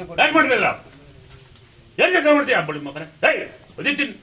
ಮಾಡ್ತಿಲ್ಲ? ಯಾರಿಗೆ ಕೆಲಸ ಮಾಡ್ತೀಯ? ಬಳಿ ಮಗನೇ ಏಯ್ ಒದಿತೀನಿ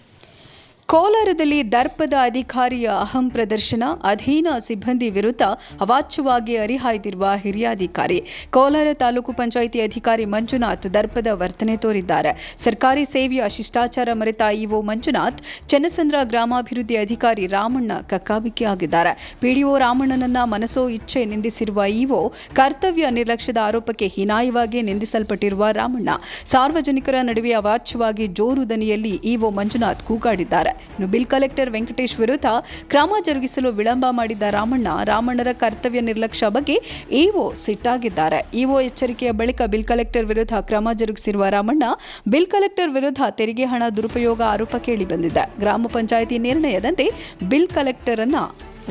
ಕೋಲಾರದಲ್ಲಿ ದರ್ಪದ ಅಧಿಕಾರಿಯ ಅಹಂ ಪ್ರದರ್ಶನ, ಅಧೀನ ಸಿಬ್ಬಂದಿ ವಿರುದ್ಧ ಅವಾಚ್ಯವಾಗಿ ಅರಿಹಾಯ್ದಿರುವ ಹಿರಿಯ ಅಧಿಕಾರಿ. ಕೋಲಾರ ತಾಲೂಕು ಪಂಚಾಯಿತಿ ಅಧಿಕಾರಿ ಮಂಜುನಾಥ್ ದರ್ಪದ ವರ್ತನೆ ತೋರಿದ್ದಾರೆ. ಸರ್ಕಾರಿ ಸೇವೆಯ ಶಿಷ್ಟಾಚಾರ ಮರೆತ ಇಒ ಮಂಜುನಾಥ್, ಚನ್ನಸಂದ್ರ ಗ್ರಾಮಾಭಿವೃದ್ಧಿ ಅಧಿಕಾರಿ ರಾಮಣ್ಣ ಕಕ್ಕಾಬಿಕ್ಕಿಯಾಗಿದ್ದಾರೆ ಪಿಡಿಒ ರಾಮಣ್ಣನನ್ನ ಮನಸೋ ಇಚ್ಛೆ ನಿಂದಿಸಿರುವ ಇಒ, ಕರ್ತವ್ಯ ನಿರ್ಲಕ್ಷ್ಯದ ಆರೋಪಕ್ಕೆ ಹೀನಾಯವಾಗಿ ನಿಂದಿಸಲ್ಪಟ್ಟಿರುವ ರಾಮಣ್ಣ. ಸಾರ್ವಜನಿಕರ ನಡುವೆ ಅವಾಚ್ಯವಾಗಿ ಜೋರು ದನಿಯಲ್ಲಿ ಇಒ ಮಂಜುನಾಥ್ ಕೂಗಾಡಿದ್ದಾರೆ. ಇನ್ನು ಬಿಲ್ ಕಲೆಕ್ಟರ್ ವೆಂಕಟೇಶ್ ವಿರುದ್ಧ ಕ್ರಮ ಜರುಗಿಸಲು ವಿಳಂಬ ಮಾಡಿದ್ದ ರಾಮಣ್ಣ ರಾಮಣ್ಣರ ಕರ್ತವ್ಯ ನಿರ್ಲಕ್ಷ್ಯ ಬಗ್ಗೆ ಇಒ ಸಿಟ್ಟಾಗಿದ್ದಾರೆ. ಇಒ ಎಚ್ಚರಿಕೆಯ ಬಳಿಕ ಬಿಲ್ ಕಲೆಕ್ಟರ್ ವಿರುದ್ಧ ಕ್ರಮ ಜರುಗಿಸಿರುವ ರಾಮಣ್ಣ ಬಿಲ್ ಕಲೆಕ್ಟರ್ ವಿರುದ್ಧ ತೆರಿಗೆ ಹಣ ದುರುಪಯೋಗ ಆರೋಪ ಕೇಳಿಬಂದಿದೆ ಗ್ರಾಮ ಪಂಚಾಯಿತಿ ನಿರ್ಣಯದಂತೆ ಬಿಲ್ ಕಲೆಕ್ಟರ್ ಅನ್ನ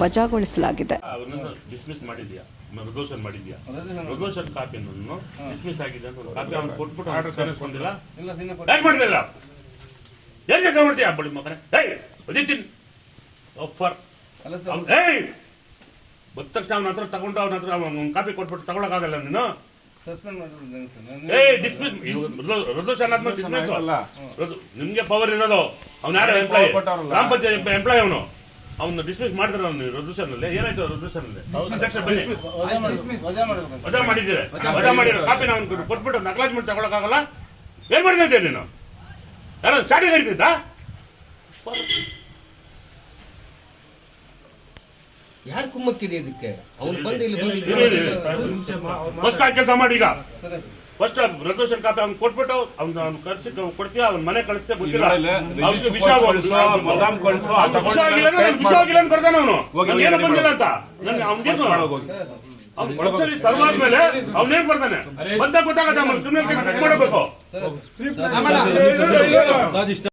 ವಜಾಗೊಳಿಸಲಾಗಿದೆ. ಅವನನ್ನು ಡಿಸ್ಮಿಸ್ ಮಾಡಿದ್ಯಾ? ರೆಸಲ್ಯೂಷನ್ ಮಾಡಿದ್ಯಾ? ರೆಸಲ್ಯೂಷನ್ ಕಾಪಿ ಡಿಸ್ಮಿಸ್ ಆಗಿದೆ ಅಂತ ಕಾಪಿ ಅವ್ನು ಕೊಟ್ಬಿಟ್ಟು ಆರ್ಡರ್ ಸೇರಿಸ್ಕೊಂಡಿಲ್ಲ ಯಾರಿಗೆ ಕೆಲಸ ಮಾಡ್ತೀಯ? ಬಳಿ ಮಗನೇ. ಏಯ್ ಒದಿತೀನಿ ಆಫರ್ ಅಲ್ಲ ಸರ್ ಏಯ್! ಬಂದ ತಕ್ಷಣ ಅವನ ಹತ್ರ ತಗೊಂಡು ಅವನ ಹತ್ರ ಕಾಪಿ ಕೊಟ್ಬಿಟ್ಟು ತಗೊಳಕಾಗಲ್ಲ ನೀನು. ಏಯ್ ಡಿಸ್ಮಿಸ್ ಆದ್ಮೇಲೆ ಡಿಸ್ಮಿಸ್ ನಿಮ್ಗೆ ಪವರ್ ಇರೋದು. ಅವ್ನ ಯಾರು ಎಂಪ್ಲಾಯ್. ಗ್ರಾಮ ಪಂಚಾಯತ್ ಎಂಪ್ಲಾಯ್ ಅವನು. ಅವ್ನು ಡಿಸ್ಮಿಸ್ ಮಾಡಿದ್ರೆ ಅವ್ನು ರೆಸಲ್ಯೂಷನ್ ಅಲ್ಲಿ ಏನಾಯ್ತು ರೆಸಲ್ಯೂಷನ್ ಅಲ್ಲಿ ವಜಾ ಮಾಡಿದ್ದೀರಿ? ವಜಾ ಮಾಡಿರೋ ಕಾಪಿ ಅವ್ನು ಕೊಟ್ಬಿಟ್ಟು ನಕಲಾಜ್ಮೆಂಟ್ ಮಾಡಿ ತಗೊಳಕಾಗಲ್ಲ ಏನ್ ಮಾಡ್ತಿದ್ದೆ ನೀನು? ಯಾರೋ ಶಾಟಿಗೆ ಕರಿತಿದ್ದ ಯಾರು ಕುಮ್ಮಕ್ಕಿದೆ ಇದಕ್ಕೆ? ಅವ್ನು ಬಂದು ಇಲ್ಲಿ ಬಂದು ಫಸ್ಟ್ ಆ ಕೆಲಸ ಮಾಡಿ ಈಗ. ಫಸ್ಟ್ ರೆಸಲ್ಯೂಷನ್ ಕಾಪಿ ಅವ್ನು ಕೊಟ್ಬಿಟ್ಟು ಅವ್ನ ಅವ್ನು ಕರ್ಸಿ ಕೊಡ್ತೀಯ? ಅವ್ನ ಮನೆ ಕಳಿಸ್ತೇ ಗೊತ್ತಿಲ್ಲ. ಅವ್ನಿಗೆ list ವಿಷ ಕೊಡ್ಸು, ಬದಾಮ್ ಆ ಅವ್ನಿಗೆ ವಿಷ ಆಗಿಲ್ಲ ಅಂದ್ರೆ ಆಗಿಲ್ಲ ಅಂತ ಬರ್ತಾನೆ ಅವನು. ಏನೂ ಬಂದಿಲ್ಲ ಅಂತ. ನನಗೆ ಅವ್ನಿಗೇನು ಮಾಡೋಗೋಗಿ. ಅವ್ನು ಸರಿ. ಸರ್ವ್ ಆದ್ಮೇಲೆ ಅವ್ನೇನ್ ಬರ್ತಾನೆ ಬಂದಾಗ ಗೊತ್ತಾಗತ್ತೆ ಕೇಸ್ ಮಾಡಬೇಕು